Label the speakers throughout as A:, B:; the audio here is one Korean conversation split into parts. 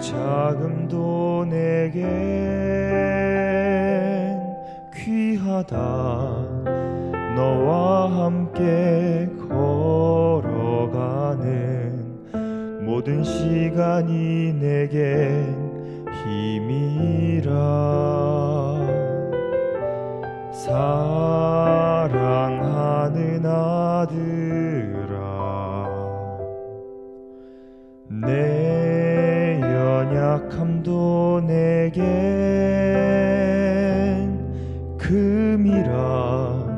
A: 자금도 내게 귀하다. 너와 함께 걸어가는 모든 시간이 내게 힘이라. 사랑. 약함도 내겐 금이라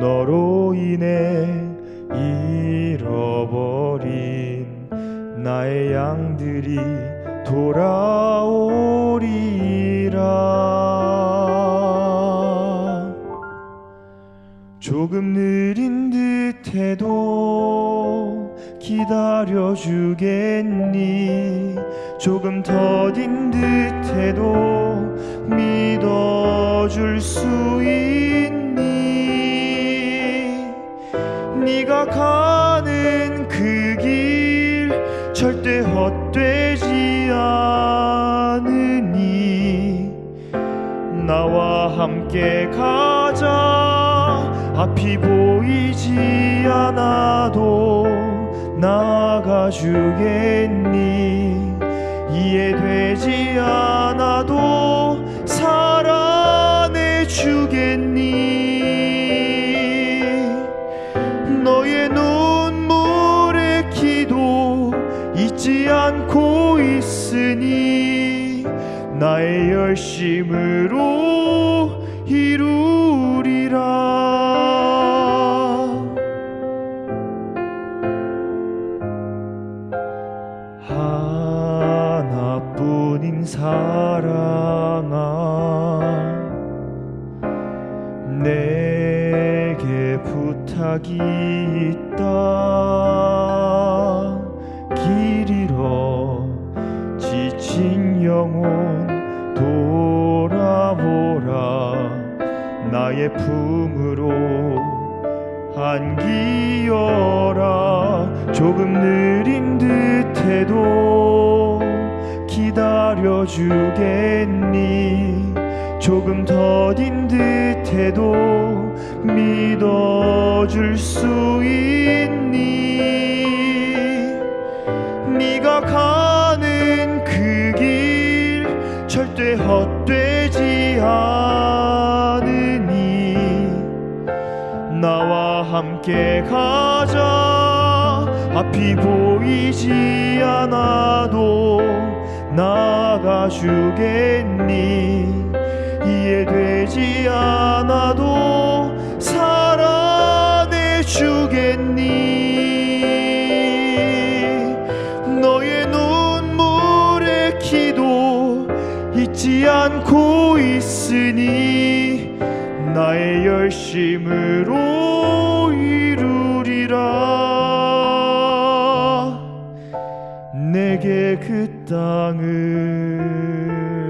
A: 너로 인해 잃어버린 나의 양들이 돌아오리라. 조금 느린 듯해도 기다려 주겠니? 조금 더딘 듯해도 믿어줄 수 있니? 네가 가는 그 길 절대 헛되지 않으니 나와 함께 가자. 앞이 보이지 않아도 나가 주겠니? 이해되지 않아도 사랑해 주겠니? 너의 눈물의 기도 잊지 않고 있으니 나의 열심으로 이루리라 사랑아 내게 부탁이 있다. 길 잃어 지친 영혼 돌아보라. 나의 품으로 안기어라. 조금 느린 듯해도 기다려 주겠니? 조금 더딘 듯해도 믿어줄 수 있니? 네가 가는 그 길 절대 헛되지 않으니 나와 함께 가자. 앞이 보이지 않아도 나가 주겠니? 이해되지 않아도 사랑해 주겠니? 너의 눈물의 기도 잊지 않고 있으니 나의 열심으로 내게 그 땅을